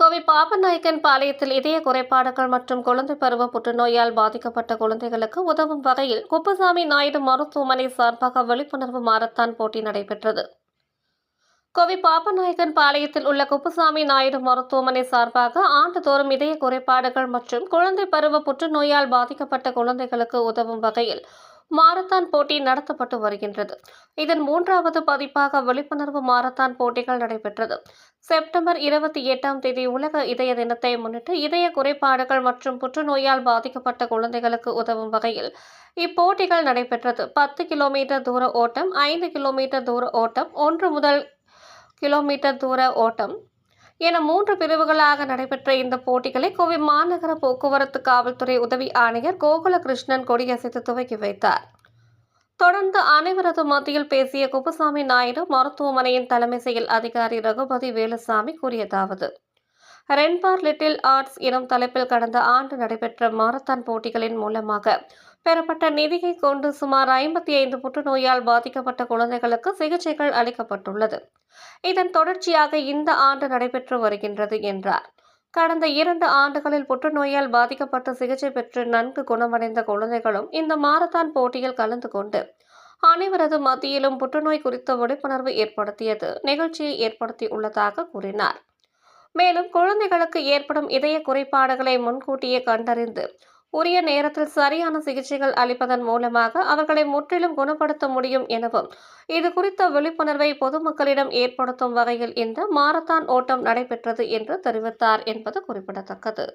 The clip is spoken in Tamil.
கோவை பாப்பநாயக்கன் பாளையத்தில் இதய குறைபாடுகள் மற்றும் குழந்தை பருவ புற்றுநோயால் பாதிக்கப்பட்ட குழந்தைகளுக்கு உதவும் வகையில் குப்பசாமி நாயுடு மருத்துவமனை சார்பாக விழிப்புணர்வு மாரத்தான் போட்டி நடைபெற்றது. கோவை பாப்பநாயக்கன் பாளையத்தில் உள்ள குப்புசாமி நாயுடு மருத்துவமனை சார்பாக ஆண்டுதோறும் இதய குறைபாடுகள் மற்றும் குழந்தை பருவ புற்றுநோயால் பாதிக்கப்பட்ட குழந்தைகளுக்கு உதவும் வகையில் மாரத்தான் போட்டி நடத்தப்பட்டு வருகின்றது. இதன் மூன்றாவது பதிப்பாக விழிப்புணர்வு மாரத்தான் போட்டிகள் நடைபெற்றது. செப்டம்பர் இருபத்தி எட்டாம் தேதி உலக இதய தினத்தை முன்னிட்டு இதய குறைபாடுகள் மற்றும் புற்றுநோயால் பாதிக்கப்பட்ட குழந்தைகளுக்கு உதவும் வகையில் இப்போட்டிகள் நடைபெற்றது. பத்து கிலோமீட்டர் தூர ஓட்டம் ஐந்து கிலோமீட்டர் தூர ஓட்டம் ஒன்று முதல் கிலோமீட்டர் தூர ஓட்டம் என மூன்று பிரிவுகளாக நடைபெற்ற இந்த போட்டிகளை கோவை மாநகர போக்குவரத்து காவல்துறை உதவி ஆணையர் கோகுலகிருஷ்ணன் கொடியசைத்து துவக்கி வைத்தார். தொடர்ந்து அனைவரது மத்தியில் பேசிய குப்புசாமி நாயுடு மருத்துவமனையின் தலைமை செயல் அதிகாரி ரகுபதி வேலுசாமி கூறியதாவது ரென்பார் லிட்டில் ஆர்ட்ஸ் எனும் தலைப்பில் கடந்த ஆண்டு நடைபெற்ற மாரத்தான் போட்டிகளின் மூலமாக பெறப்பட்ட நிதியை கொண்டு சுமார் ஐம்பத்தி ஐந்து புற்றுநோயால் பாதிக்கப்பட்ட குழந்தைகளுக்கு சிகிச்சைகள் அளிக்கப்பட்டுள்ளது. இதன் தொடர்ச்சியாக இந்த ஆண்டு நடைபெற்று வருகின்றது என்றார். கடந்த இரண்டு ஆண்டுகளில் புற்றுநோயால் பாதிக்கப்பட்டு சிகிச்சை பெற்று நன்கு குணமடைந்த குழந்தைகளும் இந்த மாரத்தான் போட்டியில் கலந்து கொண்டு அனைவரது மத்தியிலும் புற்றுநோய் குறித்த விழிப்புணர்வு ஏற்படுத்தியது நிகழ்ச்சியை ஏற்படுத்தி உள்ளதாக கூறினார். மேலும் குழந்தைகளுக்கு ஏற்படும் இதய குறைபாடுகளை முன்கூட்டியே கண்டறிந்து உரிய நேரத்தில் சரியான சிகிச்சைகள் அளிப்பதன் மூலமாக அவர்களை முற்றிலும் குணப்படுத்த முடியும் எனவும் இது குறித்த விழிப்புணர்வை பொதுமக்களிடம் ஏற்படுத்தும் வகையில் இந்த மாரத்தான் ஓட்டம் நடைபெற்றது என்று தெரிவித்தார் என்பது குறிப்பிடத்தக்கது.